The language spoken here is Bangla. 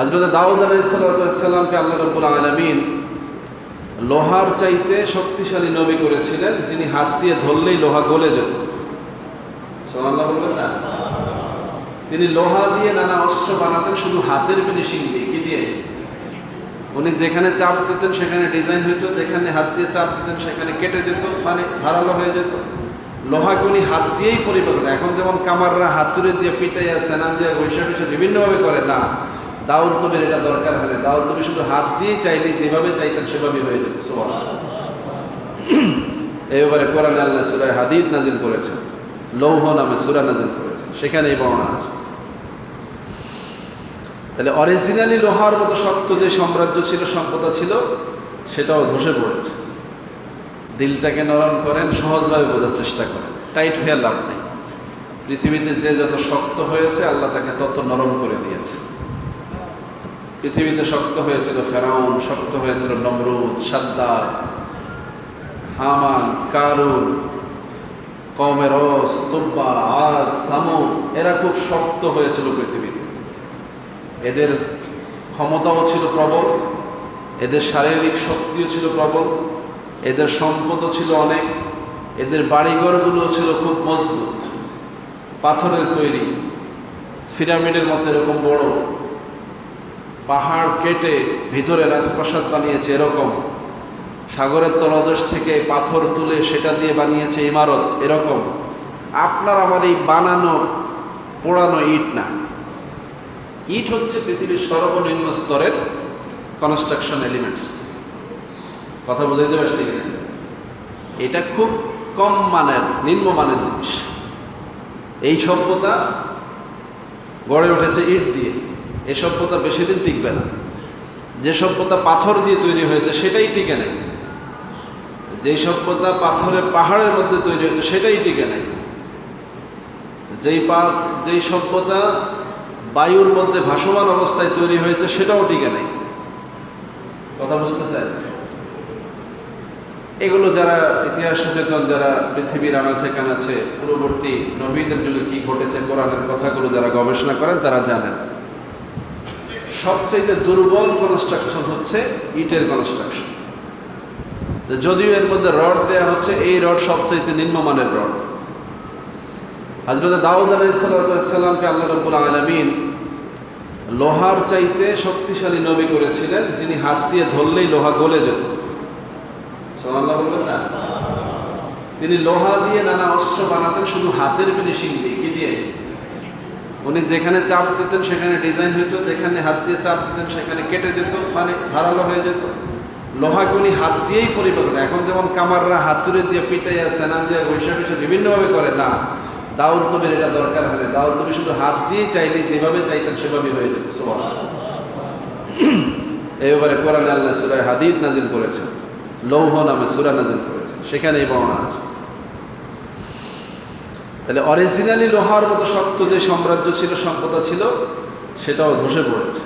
হজরত দাউদ আলাইসাল্লামকে আল্লাহ রব্বুল আলমিন লোহার চাইতে শক্তিশালী নবী করেছিলেন, যিনি হাত দিয়ে ধরলেই লোহা গলে যেত। তিনি লোহা দিয়ে নানা অস্ত্র বানাতেন, শুধু হাতের ফিনিশিং দিয়ে, কি দিয়ে? উনি যেখানে চাপ দিতেন, সেখানে ডিজাইন হইতো, যেখানে হাত দিয়ে চাপ দিতেন, সেখানে কেটে যেত মানে ধারালো হয়ে যেত। লোহাকে উনি হাত দিয়েই পরিবর্তন এখন যেমন কামাররা হাতুড়ে দিয়ে পিটাইয়া সেনা দিয়ে বৈশাখ বিভিন্নভাবে করে, না দাউদ নবীর এটা দরকার না দাউদ নবী শুধু হাত দিয়ে চাইলে যেভাবে চাইতেন সেভাবে হয়ে যেত। এবারে কোরআন আল্লাহ সুরায় হাদিদ নাজিল করেছেন। লৌহ নামে সুরা নাজিল করেছেন। সেখানে এই বর্ণনা আছে। তাহলে অরিজিনালি লোহার মতো শক্ত যে সাম্রাজ্য ছিল, সম্পদা ছিল, সেটাও ধসে পড়েছে। দিলটাকে নরম করেন, সহজভাবে বোঝার চেষ্টা করেন। টাইট হয়ে লাভ নেই। পৃথিবীতে যে যত শক্ত হয়েছে, আল্লাহ তাকে তত নরম করে দিয়েছে। পৃথিবীতে শক্ত হয়েছিল ফেরাউন, শক্ত হয়েছিল নমরুদ সাদ্দার হামান, কারুন কমেরস তুব্বা, আদ, সামুদ, এরা খুব শক্ত হয়েছিল পৃথিবীতে। এদের ক্ষমতাও ছিল প্রবল, এদের শারীরিক শক্তিও ছিল প্রবল, এদের সম্পদও ছিল অনেক, এদের বাড়িঘরগুলো ছিল খুব মজবুত। পাথরের তৈরি, পিরামিডের মতো এরকম বড় পাহাড় কেটে ভিতরে রাজপ্রাসাদ বানিয়েছে, এরকম। সাগরের তলদেশ থেকে পাথর তুলে সেটা দিয়ে বানিয়েছে ইমারত, এরকম। আপনার আমার এই বানানো, পোড়ানো ইট না। ইট হচ্ছে পৃথিবীর সর্বনিম্ন স্তরের কনস্ট্রাকশন এলিমেন্টস কথা বুঝাইতে পারছি? এটা খুব কম মানের নিম্নমানের জিনিস। এই সভ্যতা গড়ে উঠেছে ইট দিয়ে। এই সভ্যতা বেশি দিন টিকবে না। যে সভ্যতা পাথর দিয়ে তৈরি হয়েছে, সেটাই টিকে নেই। যেই সভ্যতা পাথরের পাহাড়ের মধ্যে তৈরি হয়েছে, সেটাই টিকে নেই। যেই পা, যেই সভ্যতা বায়ুর মধ্যে ভাসমান অবস্থায় তৈরি হয়েছে, সেটাও টিকে নেই। কথা বুঝতে চাই এগুলো যারা ইতিহাস সচেতন, যারা পৃথিবীর আনাচে কানাচে পূর্ববর্তী নবীদের যুগে কি ঘটেছে, কোরআনের কথাগুলো যারা গবেষণা করেন, তারা জানেন। সবচেয়ে দুর্বল কনস্ট্রাকশন হচ্ছে ইটের কনস্ট্রাকশন যদিও এর মধ্যে রড দেয়া হচ্ছে, এই রড সবচাইতে নিম্নমানের রড হজরত দাউদ আলাইসাল্লামকে আল্লাহ রব্বুল আলমিন লোহার চাইতে শক্তিশালী নবী করেছিলেন, যিনি হাত দিয়ে ধরলেই লোহা গলে যেত। তিনি লোহা দিয়ে নানা অস্ত্র বানাতেন, শুধু হাতের ফিনিশিং দিয়ে, কি দিয়ে? উনি যেখানে চাপ দিতেন সেখানে ডিজাইন হইতো, যেখানে হাত দিয়ে চাপ দিতেন সেখানে কেটে যেত মানে ধারালো হয়ে যেত। লোহাকে উনি হাত দিয়েই পরিবার করেন এখন যেমন কামাররা হাতুড়ে দিয়ে পিটাইয়া সেনা দিয়ে বৈশাখ বৈশাখ বিভিন্নভাবে করে, না, দাউদ নবীর এটা দরকার হয় দাউদ নবী শুধু হাত দিয়ে চাইলে যেভাবে চাইতেন সেভাবেই হয়ে যেত। এবারে কোরআন আল্লাহ সুরায় হাদিদ নাজিল করেছেন। লৌহ নামে সুরা নাজিল করেছেন। সেখানে এই বর্ণনা আছে। তাহলে অরিজিনালি লোহার মতো শক্ত যে সাম্রাজ্য ছিল সম্পদা ছিল সেটাও ধসে পড়েছে।